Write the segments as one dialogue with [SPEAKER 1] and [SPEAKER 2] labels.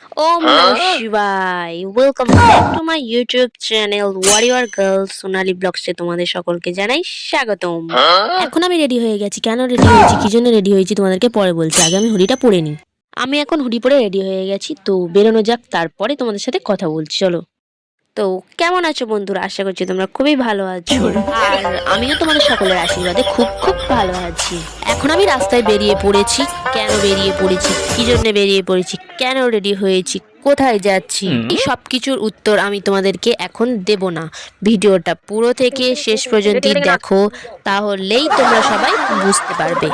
[SPEAKER 1] Om Namah Shivaya. Welcome back to my YouTube channel Warrior Girls সোনালী ব্লগসে তোমাদের সকলকে জানাই স্বাগতম। এখন আমি রেডি হয়ে গেছি। কেন রেডি হয়েছি? কি জন্য রেডি হয়েছি তোমাদেরকে পরে বলছি? আগে আমি হুডিটা পরে নিই। আমি এখন হুডি পরে রেডি হয়ে গেছি তো বেরোনো যাক তারপরে তোমাদের সাথে কথা বলছি। চলো। তো কেমন আছো বন্ধুরা? আশা করছি তোমরা খুবই ভালো আছো। আর আমিও তোমাদের সকলের আশীর্বাদে খুব খুব ভালো আছি। এখন আমি রাস্তায় বেরিয়ে পড়েছি। কেন বেরিয়ে পড়েছি? কি জন্য বেরিয়ে পড়েছি? কেন রেডি হয়েছি? কোথায় যাচ্ছি? এই সব কিছুর উত্তর আমি তোমাদেরকে এখন দেব না। ভিডিওটা পুরো থেকে শেষ পর্যন্ত দেখো তাহলেই তোমরা সবাই বুঝতে পারবে।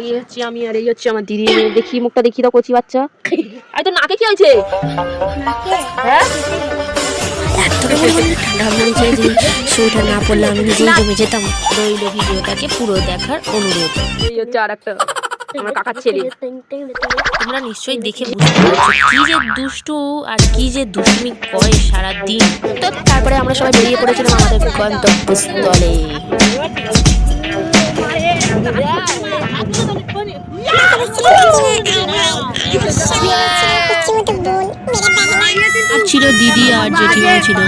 [SPEAKER 1] এই হচ্ছে আমি আর এই হচ্ছে আমার দিদি। দেখি মুখটা দেখি দাও কচি বাচ্চা। আই তো নাকে কি হয়েছে? হ্যাঁ? শোটা না পড়লে আমি নিজেই জমে যেতাম। রইল ভিডিওটাকে পুরো দেখার অনুরোধ। এই হচ্ছে আর একটা আমার কাকার ছেলে। তোমরা নিশ্চয়ই দেখে বুঝতে পারছ কি যে দুষ্টু আর কি যে দুষ্টুমি করে সারা দিন তো তারপরে আমরা সবাই বেরিয়ে পড়েছিলাম আমাদের গন্তব্যস্থলে। আর ছিল দিদি আর জেঠিমা ছিল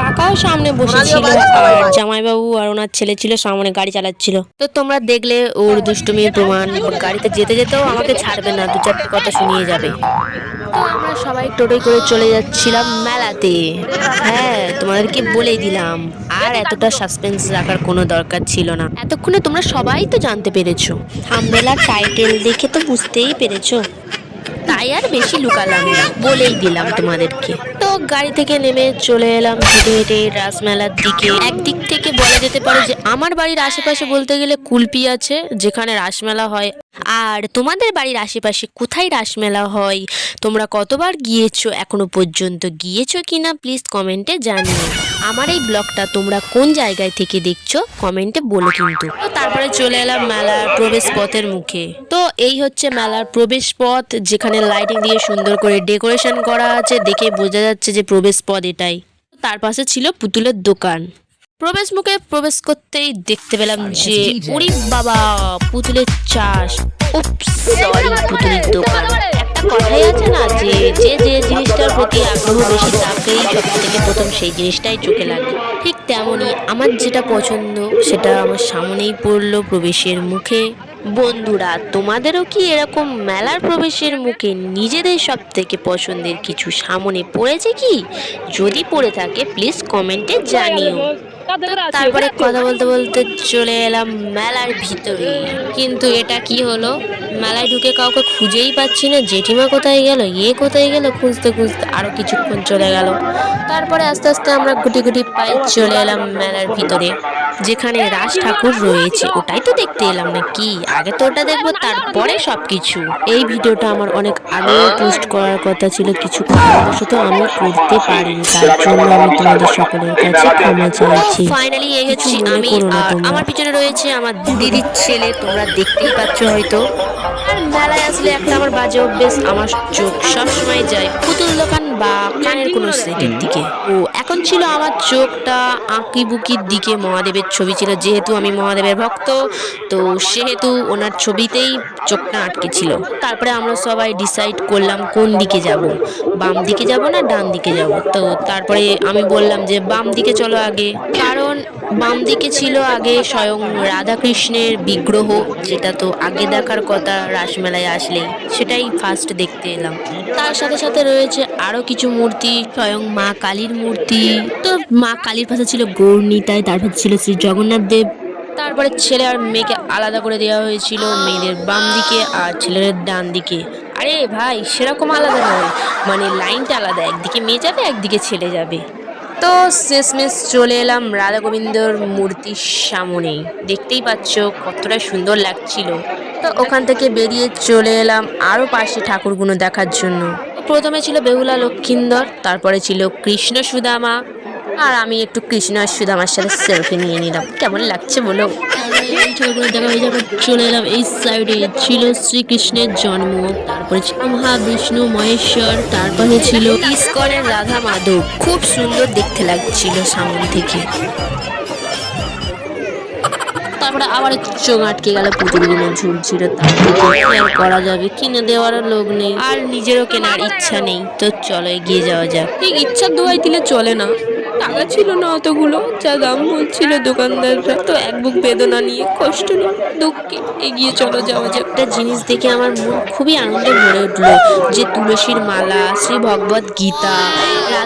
[SPEAKER 1] কাকাও সামনে বসেছিল। আর জামাইবাবু আর ওনার ছেলে ছিল সামনে গাড়ি চালাচ্ছিল। তো তোমরা দেখলে ওর দুষ্টুমির প্রমাণ গাড়িতে যেতে যেতেও আমাকে ছাড়বে না দু চারটে কথা শুনিয়ে যাবে। তো আমরা সবাই টোটোই করে চলে যাচ্ছিলাম মেলাতে। হ্যাঁ তোমাদেরকে বলেই দিলাম আর এতটা সাসপেন্স রাখার কোনো দরকার ছিল না। এতক্ষণে তোমরা সবাই তো জানতে পেরেছ। থামবেলা টাইটেল দেখে তো বুঝতেই পেরেছ। তাই আর বেশি লুকালাম না, বলেই দিলাম তোমাদেরকে। তো গাড়ি থেকে নেমে চলে এলাম হেঁটে হেঁটে রাসমেলার দিকে। একদিক থেকে বলা যেতে পারে যে, আমার বাড়ির আশেপাশে বলতে গেলে কুলপি আছে, যেখানে রাসমেলা হয়। আর তোমাদের বাড়ির আশেপাশে কোথায় রাসমেলা হয়? তোমরা কতবার গিয়েছো? এখনও পর্যন্ত গিয়েছো কিনা? প্লিজ কমেন্টে জানিও। আমার এই ব্লগটা তোমরা কোন জায়গায় থেকে দেখছ? কমেন্টে বলো কিন্তু। তারপরে চলে এলাম মেলার প্রবেশ পথের মুখে। তো এই হচ্ছে মেলার প্রবেশ পথ যেখানে লাইটিং দিয়ে সুন্দর করে ডেকোরেশন করা আছে। দেখে বোঝা যাচ্ছে যে প্রবেশ পথ এটাই। তার পাশে ছিল পুতুলের দোকান। প্রবেশ মুখে প্রবেশ করতেই দেখতে পেলাম যে ওরে বাবা পুতুলের চাষ। সরি পুতুলের দোকান। একটা কথাই আছে না যে যে যে জিনিসটার প্রতি আগ্রহ বেশি তাকেই সব থেকে প্রথম সেই জিনিসটাই চোখে লাগে। ঠিক তেমনই আমার যেটা পছন্দ সেটা আমার সামনেই পড়ল প্রবেশের মুখে। বন্ধুরা তোমাদেরও কি এরকম মেলার প্রবেশের মুখে নিজেদের সব থেকে পছন্দের কিছু সামনে পড়েছে কি? যদি পড়ে থাকে প্লিজ কমেন্টে জানিও। তারপরে কথা বলতে বলতে চলে এলাম মেলার ভিতরে। কিন্তু এটা কি হলো? মেলায় ঢুকে কাউকে খুঁজেই পাচ্ছি না। জেঠিমা কোথায় গেল? এ কোথায় গেল? খুঁজতে খুঁজতে আরও কিছুক্ষণ চলে গেল। তারপরে আস্তে আস্তে আমরা গুটি গুটি পায়ে চলে এলাম মেলার ভিতরে যেখানে রাজ ঠাকুর রয়েছে। ওটাই তো দেখতে এলাম না কি? আগে তো ওটা দেখব তারপরে সবকিছু। এই ভিডিওটা আমার অনেক আগে পোস্ট করার কথা ছিল। কিছু কারণবশত আমি করতে পারিনি। তার জন্য আমি তোমাদের সকলের কাছে ক্ষমা চাইছি। ফাইনালি এই হচ্ছি আমি। আর আমার পিছনে রয়েছে আমার দিদির ছেলে তোমরা দেখতেই পাচ্ছ হয়তো। আর মেলায় আসলে একটা আমার বাজে অভ্যেস। আমার চোখ সবসময় যায় পুতুল দোকান বা কানের কোনো সেটের দিকে। ও এখন ছিল আমার চোখটা আঁকি বুকির দিকে। মহাদেবের ছবি ছিল। যেহেতু আমি মহাদেবের ভক্ত তো সেহেতু ওনার ছবিতেই চোখটা আটকে ছিল। তারপরে আমরা সবাই ডিসাইড করলাম কোন দিকে যাব। বাম দিকে যাব না ডান দিকে যাব? তো তারপরে আমি বললাম যে বাম দিকে চলো আগে। কারণ বাম দিকে ছিল আগে স্বয়ং রাধাকৃষ্ণের বিগ্রহ, যেটা তো আগে দেখার কথা রাসমেলায় আসলেই। সেটাই ফার্স্ট দেখতে এলাম। তার সাথে সাথে রয়েছে আরও কিছু মূর্তি, স্বয়ং মা কালীর মূর্তি। তো মা কালীর পাশে ছিল গৌরনীতায় তারপর ছিল শ্রী জগন্নাথ দেব। তারপরে ছেলে আর মেয়েকে আলাদা করে দেওয়া হয়েছিল মেয়েদের বাম দিকে আর ছেলেদের ডান দিকে। আরে ভাই, সেরকম আলাদা নয়। মানে লাইনটা আলাদা, একদিকে মেয়ে যাবে, একদিকে ছেলে যাবে। তো শেষমেশ চলে এলাম রাধা গোবিন্দর মূর্তির সামনে। দেখতেই পাচ্ছ কতটা সুন্দর লাগছিল। তো ওখান থেকে বেরিয়ে চলে এলাম আরও পাশে ঠাকুরগুলো দেখার জন্য। প্রথমে ছিল বেহুলা লক্ষিন্দর, তারপরে ছিল কৃষ্ণ সুদামা আর আমি একটু কৃষ্ণ আর সুদামার সাথে সেলফি নিয়ে নিলাম। কেমন লাগছে বলো? চলে এলাম এই সাইডে ছিল শ্রীকৃষ্ণের জন্ম তারপরে ছিল মহাবিষ্ণু মহেশ্বর তারপরে ছিল ইস্কনের রাধা মাধব খুব সুন্দর দেখতে লাগছিল সামনে থেকে তারপরে আবার চোখ আটকে গেল জন্য ঝুলছিল তার করা যাবে কিনে দেওয়ারও লোক নেই। আর নিজেরও কেনার ইচ্ছা নেই। তো চলো এগিয়ে যাওয়া যাক। ঠিক দোয়াই দিলে চলে না। টাকা ছিল না অতগুলো, যা দাম বলছিল দোকানদাররা। তো এক বুক বেদনা নিয়ে কষ্ট নিয়ে দুঃখে এগিয়ে চলো যাওয়া যাক। একটা জিনিস দেখে আমার মন খুবই আনন্দে ভরে উঠল, যে তুলসীর মালা, শ্রী ভগবত গীতা।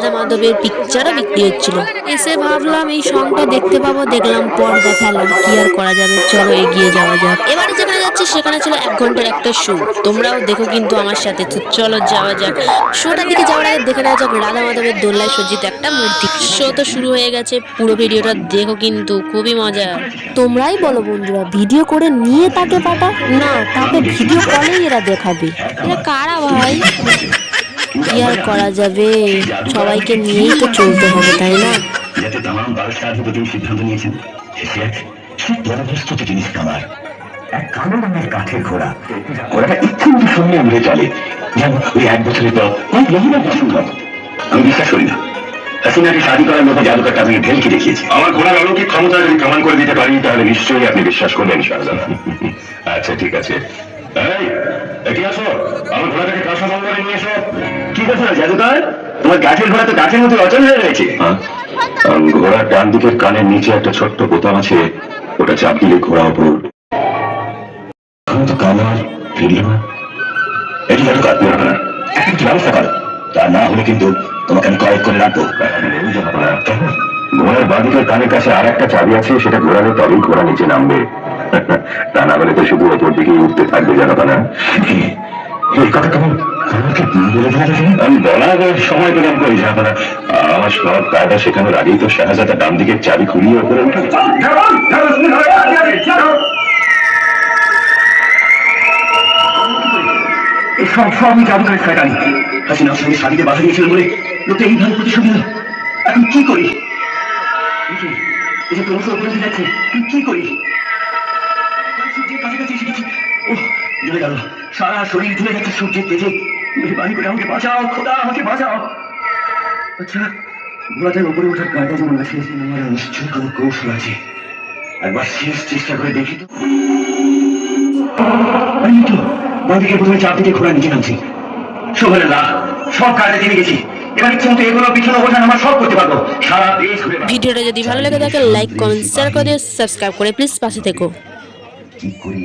[SPEAKER 1] রাধা মাধবের পিকচারও বিক্রি হচ্ছিল। এসে ভাবলাম, এই সংটা দেখতে পাবো, দেখলাম পর্দা ফেলা। কি আর করা যাবে? চলো, এগিয়ে যাওয়া যাক। এবারে যেখানে যাচ্ছি, সেখানে ছিল এক ঘণ্টার একটা শো তোমরাও দেখো কিন্তু আমার সাথে। চলো, যাওয়া যাক। শোটা দিকে যাওয়ার আগে দেখে নেওয়া যাক রাধা মাধবের দোল্লায় সজ্জিত একটা মূর্তি। শো তো শুরু হয়ে গেছে। পুরো ভিডিওটা দেখো কিন্তু, খুবই মজা। তোমরাই বলো বন্ধুরা ভিডিও করে নিয়ে তাকে পাঠা না, তাকে ভিডিও কলেই এরা দেখাবে। এরা কারা ভাই? কি আর করা যাবে? সবাইকে নিয়েই তো চলতে হবে তাই না?
[SPEAKER 2] যাতে তাম বারোশো আধিপতি সিদ্ধান্ত নিয়েছেন। সে এক কি জিনিস কামার। এক কালো রঙের কাঠের ঘোড়া। ঘোড়াটা শূন্য উড়ে চলে। যেন ওই এক বছরের পর মহিলা আমি বিশ্বাস করি না। হাসিনাকে শাড়ি করার মতো জাদুকরটা আমি ঢেলকে দেখিয়েছি।
[SPEAKER 3] আমার ঘোড়ার অলৌকিক ক্ষমতা যদি প্রমাণ করে দিতে পারি তাহলে নিশ্চয়ই আপনি বিশ্বাস করবেন শাহজাদা আচ্ছা ঠিক আছে। এই এটি আসো। আমার ঘোড়াটাকে নিয়ে এসো।
[SPEAKER 2] হয়ে
[SPEAKER 3] হ্যাঁ? ঘোড়ার ডান দিকের কানের নিচে একটা ছোট্ট বোতাম আছে, ওটা চাপ দিলে ঘোড়া ওপর তো না
[SPEAKER 2] হলে কিন্তু তোমাকে আমি কয়েক করে রাখব।
[SPEAKER 3] ঘোড়ার বাঁদিকের কানের কাছে আর একটা চাবি আছে, সেটা ঘোরালে তবেই ঘোড়া নিচে নামবে। তা না হলে তো শুধু ওপর দিকেই উঠতে থাকবে জানো না
[SPEAKER 2] এই কথা কেমন? আমাকে বলে
[SPEAKER 3] আমি বলার সময় পেলাম কই? যাব আমার সব কায়দা শেখানোর আগেই তো শাহজাদা ডান দিকের চাবি খুলিয়ে ওপরে উঠে
[SPEAKER 2] এসব সবই জাদুকরের শয়তানি। হাসিনার সঙ্গে শাড়িতে বাধা দিয়েছিল বলে লোকে এইভাবে প্রতিশোধ নিল। এখন কি করি? এই যে- ক্রমশ উপরে যাচ্ছে কি করি? কাছাকাছি এসে গেছি ও জ্বলে গেল। সারা শরীর ধুয়ে যাচ্ছে সূর্যের তেজে। মেহরবানি করে আমাকে বাঁচাও খোদা আমাকে বাঁচাও। আচ্ছা ঘোড়াটার উপরে ওঠার কায়দা যেমন আছে আমার নিশ্চয়ই কোনো কৌশল আছে। একবার শেষ চেষ্টা করে দেখি তো। এই তো বাঁদিকে প্রথমে চাপ দিকে ঘোড়া নিচে নামছি। শোভনের না সব কাজে জেনে গেছি।
[SPEAKER 1] ভিডিওটা যদি ভালো লেগে থাকে লাইক কমেন্ট শেয়ার করে দিও সাবস্ক্রাইব করে প্লিজ পাশে থেকো।
[SPEAKER 2] কি করি?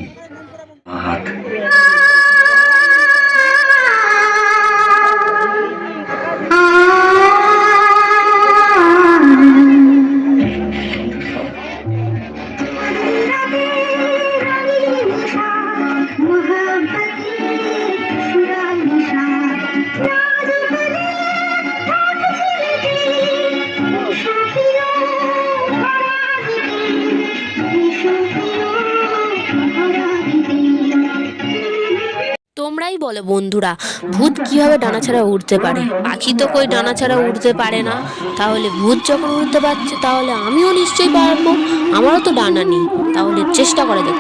[SPEAKER 1] তোমরাই বলো বন্ধুরা, ভূত কীভাবে ডানা ছাড়া উড়তে পারে? পাখি তো কই ডানা ছাড়া উড়তে পারে না। তাহলে ভূত যখন উড়তে পারছে, তাহলে আমিও নিশ্চয়ই পারব। আমারও তো ডানা নেই। তাহলে চেষ্টা করে যাক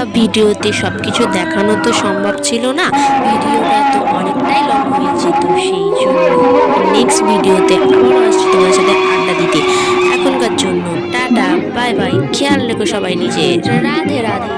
[SPEAKER 1] একটা সব কিছু দেখানো তো সম্ভব ছিল না, ভিডিওটা তো অনেকটাই লং হয়েছে তো সেই জন্য। নেক্সট ভিডিওতে আবারও আসছি তোমার সাথে আড্ডা দিতে। এখনকার জন্য টাটা বাই বাই খেয়াল রেখো সবাই নিজের। রাধে রাধে।